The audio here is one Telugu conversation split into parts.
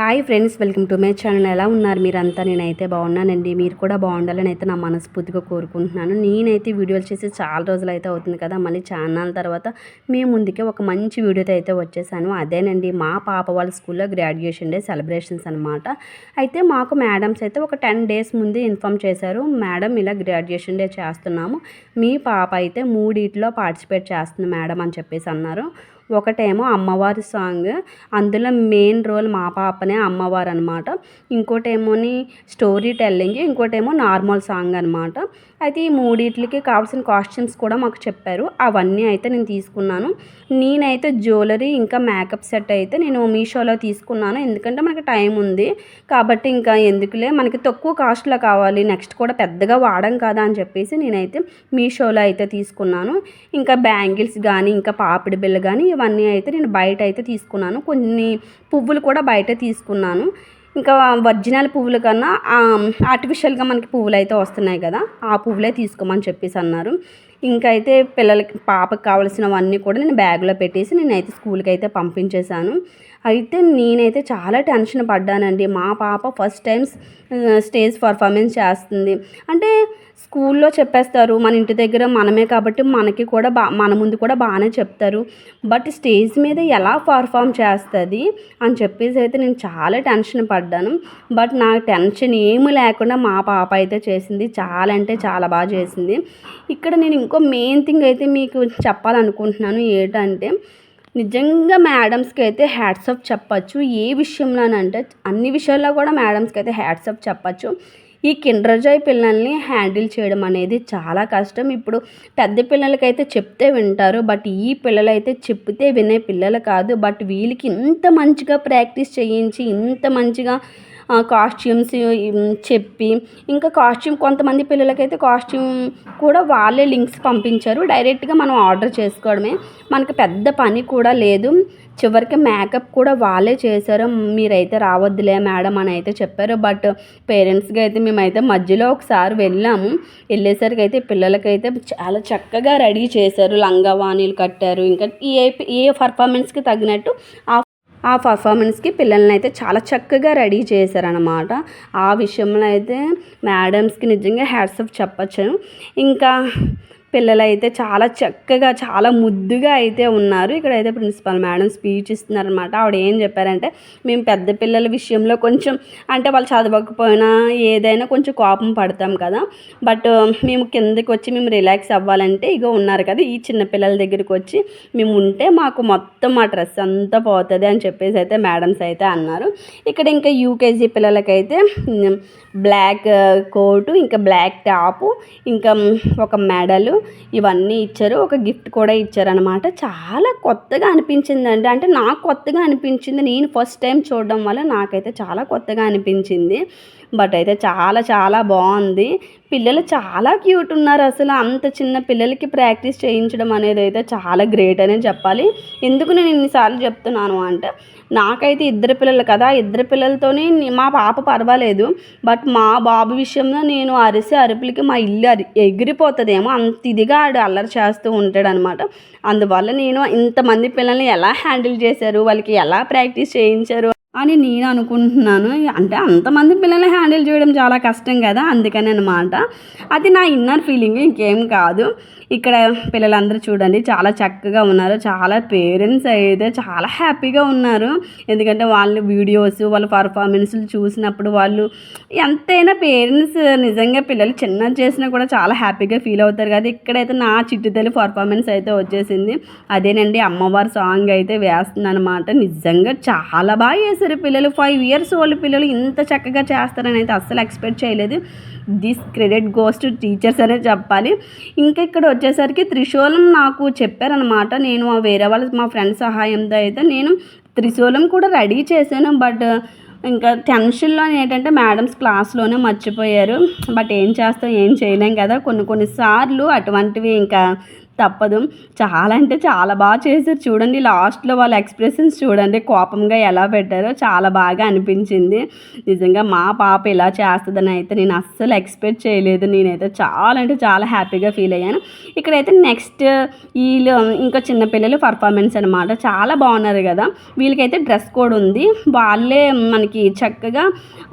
Hi friends welcome to my channel. ఎలా ఉన్నారు మీరంతా? నేనైతే బాగున్నానండి. మీరు కూడా బాగుండాలని అయితే నా మనస్ఫూర్తిగా కోరుకుంటున్నాను. నేనైతే వీడియోలు చేసి చాలా రోజులు అయితే అవుతుంది కదా. మళ్ళీ ఛానల్ తర్వాత మీ ముందుకే ఒక మంచి వీడియోతో అయితే వచ్చేసాను. అదేనండి మా పాప వాళ్ళ స్కూల్లో గ్రాడ్యుయేషన్ డే సెలబ్రేషన్స్ అనమాట అయితే మాకు మేడమ్స్ అయితే ఒక టెన్ డేస్ ముందే ఇన్ఫామ్ చేశారు. మేడం ఇలా గ్రాడ్యుయేషన్ డే చేస్తున్నాము. మీ పాప అయితే మూడిట్లో పార్టిసిపేట్ చేస్తుంది మేడం అని చెప్పేసి అన్నారు. ఒకటేమో అమ్మవారి సాంగ్. అందులో మెయిన్ రోల్ మా పాపనే అమ్మవారు అనమాట ఇంకోటేమోని స్టోరీ టెల్లింగ్ ఇంకోటేమో నార్మల్ సాంగ్ అనమాట. అయితే ఈ మూడిట్లకి కావాల్సిన కాస్ట్యూమ్స్ కూడా మాకు చెప్పారు. అవన్నీ అయితే నేను తీసుకున్నాను. నేనైతే జ్యువెలరీ ఇంకా మేకప్ సెట్ అయితే నేను మీషోలో తీసుకున్నాను. ఎందుకంటే మనకి టైం ఉంది. కాబట్టి ఇంకా ఎందుకులే మనకి తక్కువ కాస్ట్లో కావాలి. నెక్స్ట్ కూడా పెద్దగా వాడం కదా అని చెప్పేసి నేనైతే మీషోలో అయితే తీసుకున్నాను. ఇంకా బ్యాంగిల్స్ కానీ ఇంకా పాపిడి బిల్లు కానీ ఇవన్నీ అయితే నేను బయట అయితే తీసుకున్నాను. కొన్ని పువ్వులు కూడా బయట తీసుకున్నాను. ఇంకా ఒరిజినల్ పువ్వుల కన్నా ఆర్టిఫిషియల్గా మనకి పువ్వులు అయితే వస్తున్నాయి కదా ఆ పువ్వులే తీసుకోమని చెప్పేసి అన్నారు. ఇంకైతే అయితే పిల్లలకి పాపకి కావాల్సినవన్నీ కూడా నేను బ్యాగ్లో పెట్టేసి నేనైతే స్కూల్కి అయితే పంపించేశాను. అయితే నేనైతే చాలా టెన్షన్ పడ్డానండి. మా పాప ఫస్ట్ టైమ్స్ స్టేజ్ పర్ఫార్మెన్స్ చేస్తుంది. అంటే స్కూల్లో చెప్పేస్తారు మన ఇంటి దగ్గర మనమే కాబట్టి మనకి కూడా బా మన ముందు కూడా బాగానే చెప్తారు. బట్ స్టేజ్ మీద ఎలా పర్ఫామ్ చేస్తుంది అని చెప్పేసి అయితే నేను చాలా టెన్షన్ పడ్డాను. బట్ నాకు టెన్షన్ ఏమి లేకుండా మా పాప అయితే చేసింది. చాలా అంటే చాలా బాగా చేసింది. ఇక్కడ నేను ఇంకో మెయిన్ థింగ్ అయితే మీకు చెప్పాలనుకుంటున్నాను ఏంటంటే నిజంగా మేడమ్స్కి అయితే హ్యాట్సప్ చెప్పచ్చు. ఏ విషయంలోనంటే అన్ని విషయాల్లో కూడా మేడమ్స్కి అయితే హ్యాట్సప్ చెప్పచ్చు. ఈ కిండర్ జాయ్ పిల్లల్ని హ్యాండిల్ చేయడం అనేది చాలా కష్టం. ఇప్పుడు పెద్ద పిల్లలకైతే చెప్తే వింటారు బట్ ఈ పిల్లలైతే చెప్తే వినే పిల్లలు కాదు. బట్ వీళ్ళకి ఇంత మంచిగా ప్రాక్టీస్ చేయించి ఇంత మంచిగా కాస్ట్యూమ్స్ చెప్పి. ఇంకా కాస్ట్యూమ్ కొంతమంది పిల్లలకైతే కాస్ట్యూమ్ కూడా వాళ్ళే లింక్స్ పంపించారు. డైరెక్ట్గా మనం ఆర్డర్ చేసుకోవడమే. మనకి పెద్ద పని కూడా లేదు. చివరికి మేకప్ కూడా వాళ్ళే చేశారు. మీరైతే రావద్దులే మేడం అని అయితే చెప్పారు. బట్ పేరెంట్స్కి అయితే మేమైతే మధ్యలో ఒకసారి వెళ్ళాము. వెళ్ళేసరికి అయితే పిల్లలకైతే చాలా చక్కగా రెడీ చేశారు. లంగా వాణీలు కట్టారు. ఇంకా ఏ ఏ పర్ఫార్మెన్స్కి తగినట్టు ఆ ఆ పర్ఫార్మెన్స్కి పిల్లల్ని అయితే చాలా చక్కగా రెడీ చేశారనమాట ఆ విషయంలో అయితే మేడమ్స్కి నిజంగా హ్యాట్సప్ చెప్పచ్చు. ఇంకా పిల్లలైతే చాలా చక్కగా చాలా ముద్దుగా అయితే ఉన్నారు. ఇక్కడైతే ప్రిన్సిపల్ మేడం స్పీచ్ ఇస్తున్నారనమాట ఆవిడ ఏం చెప్పారంటే మేము పెద్ద పిల్లల విషయంలో కొంచెం అంటే వాళ్ళు చదవకపోయినా ఏదైనా కొంచెం కోపం పడతాం కదా. బట్ మేము కిందకి వచ్చి మేము రిలాక్స్ అవ్వాలంటే ఇక ఉన్నారు కదా ఈ చిన్న పిల్లల దగ్గరికి వచ్చి మేము ఉంటే మాకు మొత్తం మా డ్రెస్ అంతా పోతుంది అని చెప్పేసి అయితే మేడమ్స్ అయితే అన్నారు. ఇక్కడ ఇంకా యూకేజీ పిల్లలకైతే బ్లాక్ కోటు ఇంకా బ్లాక్ టాపు ఇంకా ఒక మెడలు ఇవన్నీ ఇచ్చారు. ఒక గిఫ్ట్ కూడా ఇచ్చారనమాట చాలా కొత్తగా అనిపించిందండి. అంటే నాకు కొత్తగా అనిపించింది. నేను ఫస్ట్ టైం చూడడం వల్ల నాకైతే చాలా కొత్తగా అనిపించింది. బట్ అయితే చాలా చాలా బాగుంది. పిల్లలు చాలా క్యూట్ ఉన్నారు అసలు. అంత చిన్న పిల్లలకి ప్రాక్టీస్ చేయించడం అనేది అయితే చాలా గ్రేట్ అనే చెప్పాలి. ఎందుకు నేను ఇన్నిసార్లు చెప్తున్నాను అంటే నాకైతే ఇద్దరు పిల్లలు కదా. ఇద్దరు పిల్లలతోనే మా పాప పర్వాలేదు. బట్ మా బాబు విషయంలో నేను అరిసి అరుపులకి మా ఇల్లు అరి ఎగిరిపోతుందేమో. అంత ఇదిగా ఆడు అల్లరి చేస్తూ ఉంటాడు అనమాట అందువల్ల నేను ఇంతమంది పిల్లల్ని ఎలా హ్యాండిల్ చేశారు? వాళ్ళకి ఎలా ప్రాక్టీస్ చేయించారు? అని నేను అనుకుంటున్నాను. అంటే అంతమంది పిల్లల్ని హ్యాండిల్ చేయడం చాలా కష్టం కదా అందుకని అనమాట అది నా ఇన్నర్ ఫీలింగ్ ఇంకేం కాదు. ఇక్కడ పిల్లలందరూ చూడండి చాలా చక్కగా ఉన్నారు. చాలా పేరెంట్స్ అయితే చాలా హ్యాపీగా ఉన్నారు. ఎందుకంటే వాళ్ళ వీడియోస్ వాళ్ళ పర్ఫార్మెన్స్లు చూసినప్పుడు వాళ్ళు ఎంతైనా పేరెంట్స్ నిజంగా పిల్లలు చిన్న చేసినా కూడా చాలా హ్యాపీగా ఫీల్ అవుతారు కదా. ఇక్కడైతే నా చిట్టుతల్లి పర్ఫార్మెన్స్ అయితే వచ్చేసింది. అదేనండి అమ్మవారి సాంగ్ అయితే వేస్తుంది అనమాట నిజంగా చాలా బాగా వేసారు నర్సరీ పిల్లలు ఫైవ్ ఇయర్స్ ఓల్డ్ పిల్లలు ఇంత చక్కగా చేస్తారని అయితే అస్సలు ఎక్స్పెక్ట్ చేయలేదు. This credit goes to teachers అనే చెప్పాలి. ఇంకా ఇక్కడ వచ్చేసరికి త్రిశూలం నాకు చెప్పారనమాట నేను వేరే వాళ్ళ మా ఫ్రెండ్ సహాయంతో అయితే నేను త్రిశూలం కూడా రెడీ చేశాను. బట్ ఇంకా టెన్షన్లో ఏంటంటే మేడమ్స్ క్లాస్లోనే మర్చిపోయారు. బట్ ఏం చేస్తాం ఏం చేయలేం కదా. కొన్ని కొన్నిసార్లు అటువంటివి ఇంకా తప్పదు. చాలా అంటే చాలా బాగా చేశారు. చూడండి లాస్ట్లో వాళ్ళ ఎక్స్ప్రెషన్స్ చూడండి కోపంగా ఎలా పెట్టారో చాలా బాగా అనిపించింది. నిజంగా మా పాప ఇలా చేస్తుందని అయితే నేను అస్సలు ఎక్స్పెక్ట్ చేయలేదు. నేనైతే చాలా అంటే చాలా హ్యాపీగా ఫీల్ అయ్యాను. ఇక్కడైతే నెక్స్ట్ వీళ్ళు ఇంకా చిన్నపిల్లలు పర్ఫార్మెన్స్ అనమాట చాలా బాగున్నారు కదా. వీళ్ళకైతే డ్రెస్ కోడ్ ఉంది. వాళ్ళే మనకి చక్కగా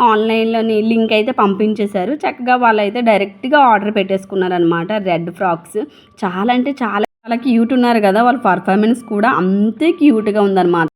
ఆన్లైన్లోని లింక్ అయితే పంపించేశారు. చక్కగా వాళ్ళైతే డైరెక్ట్గా ఆర్డర్ పెట్టేసుకున్నారనమాట రెడ్ ఫ్రాక్స్. చాలా అంటే చాలా చాలా క్యూట్ ఉన్నారు కదా వాళ్ళ పర్ఫార్మెన్స్ కూడా అంతే క్యూట్గా ఉందన్నమాట.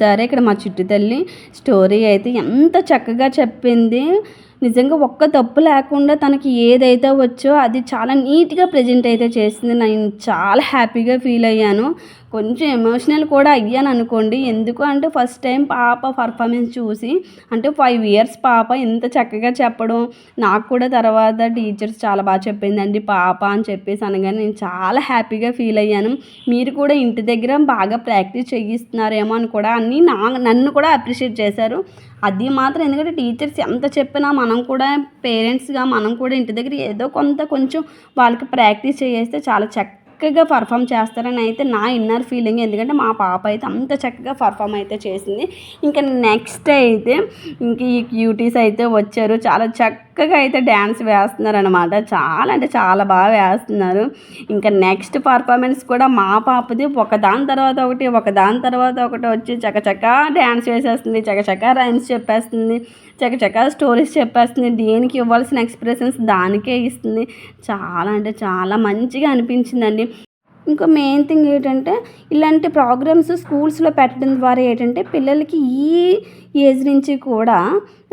చూసారా ఇక్కడ మా చిట్టు తల్లి స్టోరీ అయితే ఎంత చక్కగా చెప్పింది. నిజంగా ఒక్క తప్పు లేకుండా తనకి ఏదైతే వచ్చో అది చాలా నీట్గా ప్రజెంట్ అయితే చేసింది. నేను చాలా హ్యాపీగా ఫీల్ అయ్యాను. కొంచెం ఎమోషనల్ కూడా అయ్యాను అనుకోండి. ఎందుకు అంటే ఫస్ట్ టైం పాప పర్ఫార్మెన్స్ చూసి అంటే ఫైవ్ ఇయర్స్ పాప ఎంత చక్కగా చెప్పడం. నాకు కూడా తర్వాత టీచర్స్ చాలా బాగా చెప్పిందండి పాప అని చెప్పేసి అనగానే నేను చాలా హ్యాపీగా ఫీల్ అయ్యాను. మీరు కూడా ఇంటి దగ్గర బాగా ప్రాక్టీస్ చేయిస్తున్నారేమో అని కూడా అన్నీ నా నన్ను కూడా అప్రిషియేట్ చేశారు. అది మాత్రం ఎందుకంటే టీచర్స్ ఎంత చెప్పినా మనం మనం కూడా పేరెంట్స్గా మనం కూడా ఇంటి దగ్గర ఏదో కొంత కొంచెం వాళ్ళకి ప్రాక్టీస్ చేస్తే చాలా చక్కగా పర్ఫామ్ చేస్తారని అయితే నా ఇన్నర్ ఫీలింగ్ ఎందుకంటే మా పాప అయితే అంత చక్కగా పర్ఫామ్ అయితే చేసింది. ఇంకా నెక్స్ట్ అయితే ఇంక ఈ క్యూటీస్ అయితే వచ్చారు. చాలా చక్కగా అయితే డ్యాన్స్ వేస్తున్నారు అనమాట చాలా అంటే చాలా బాగా వేస్తున్నారు. ఇంకా నెక్స్ట్ పర్ఫార్మెన్స్ కూడా మా పాపది. ఒక దాని తర్వాత ఒకటి ఒక దాని తర్వాత ఒకటి వచ్చి చకచక డ్యాన్స్ వేసేస్తుంది. చకచక రైమ్స్ చెప్పేస్తుంది. చకచక స్టోరీస్ చెప్పేస్తుంది. దేనికి ఇవ్వాల్సిన ఎక్స్ప్రెషన్స్ దానికే ఇస్తుంది. చాలా అంటే చాలా మంచిగా అనిపించిందండి. ఇంకా మెయిన్ థింగ్ ఏంటంటే ఇలాంటి ప్రోగ్రామ్స్ స్కూల్స్లో పెట్టడం ద్వారా ఏంటంటే పిల్లలకి ఈ ఏజ్ నుంచి కూడా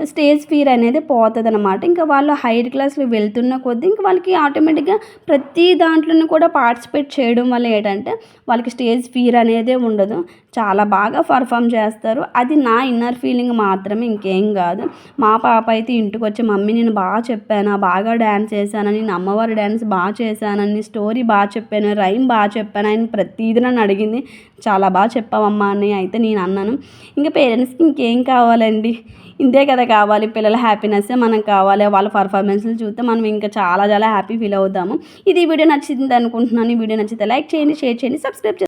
స్టేజ్ ఫీర్ అనేది పోతుంది అనమాట ఇంకా వాళ్ళు హైయర్ క్లాస్లో వెళ్తున్న కొద్దీ ఇంకా వాళ్ళకి ఆటోమేటిక్గా ప్రతి దాంట్లోనూ కూడా పార్టిసిపేట్ చేయడం వల్ల ఏంటంటే వాళ్ళకి స్టేజ్ ఫీర్ అనేది ఉండదు. చాలా బాగా పర్ఫామ్ చేస్తారు. అది నా ఇన్నర్ ఫీలింగ్ మాత్రమే ఇంకేం కాదు. మా పాప అయితే ఇంటికి వచ్చి మమ్మీ నేను బాగా చెప్పాను బాగా డ్యాన్స్ చేశానని నేను అమ్మవారి డ్యాన్స్ బాగా చేశానని స్టోరీ బాగా చెప్పాను రైమ్ బాగా చెప్పాను? ఆయన ప్రతిదీ నన్ను అడిగింది. చాలా బాగా చెప్పావమ్మా అని అయితే నేను అన్నాను. ఇంకా పేరెంట్స్కి ఇంకేం కావాలండి? ఇంతే కదా కావాలి. పిల్లల హ్యాపీనెస్ మనకు కావాలి. వాళ్ళ పర్ఫార్మెన్స్లు చూస్తే మనం ఇంకా చాలా చాలా హ్యాపీ ఫీల్ అవుతాము. ఇది వీడియో నచ్చింది అనుకుంటున్నాను. ఈ వీడియో నచ్చితే లైక్ చేయండి షేర్ చేయండి సబ్స్క్రైబ్ చేయండి.